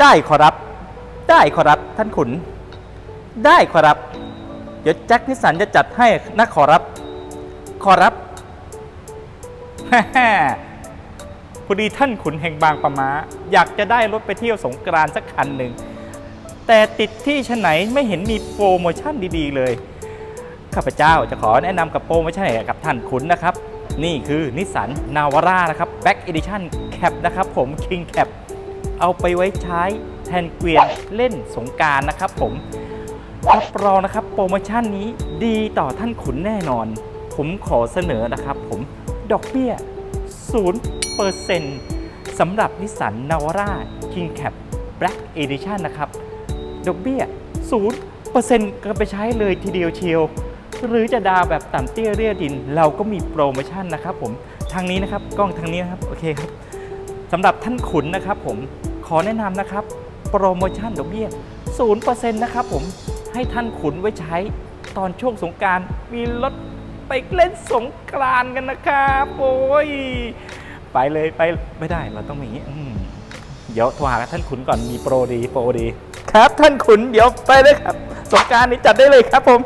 ได้ขอรับ ได้ขอรับท่านขุน ได้ขอรับ เดี๋ยวแจ็คนิสันจะจัดให้นะขอรับ ขอรับฮพอดีท่านขุนแห่งบางปะมาอยากจะได้รถไปเที่ยวสงกรานต์สักคันหนึ่ง แต่ติดที่ชไหนไม่เห็นมีโปรโมชั่นดีๆเลย ข้าพเจ้าจะขอแนะนำกับโปรโมชั่นให้กับท่านขุนนะครับ นี่คือนิสสันนาวาร่านะครับ Back Edition Cap นะครับผม King Cap เอาไปไว้ใช้แทนเกวียนเล่นสงการนะครับผมรับรองนะครับโปรโมชั่นนี้ดีต่อท่านขุนแน่นอน ผมขอเสนอนะครับผมดอกเบี้ย 0%สำหรับนิสสันนาวาร่า King Cap Black Edition นะครับ ดอกเบี้ย 0%ก็ไปใช้เลยทีเดียวเชียว หรือจะดาวแบบต่ำเตี้ยเรียดิน เราก็มีโปรโมชั่นนะครับผม ทางนี้นะครับ กล้องทางนี้นะครับ โอเคครับ สำหรับท่านขุนนะครับผมขอแนะนำนะครับ โปรโมชั่นดอกเบี้ย0%นะครับผมให้ท่านขุนไว้ใช้ตอนช่วงสงการมีรถไปเล่นสงกรานกันนะครับโอ้ยไปเลยไปไม่ได้เราต้องมีอย่างนี้เดี๋ยวโทรหาท่านขุนก่อนมีโปรดีโปรดี ครับท่านขุนเดี๋ยวไปเลยครับ สงการนี้จัดได้เลยครับผม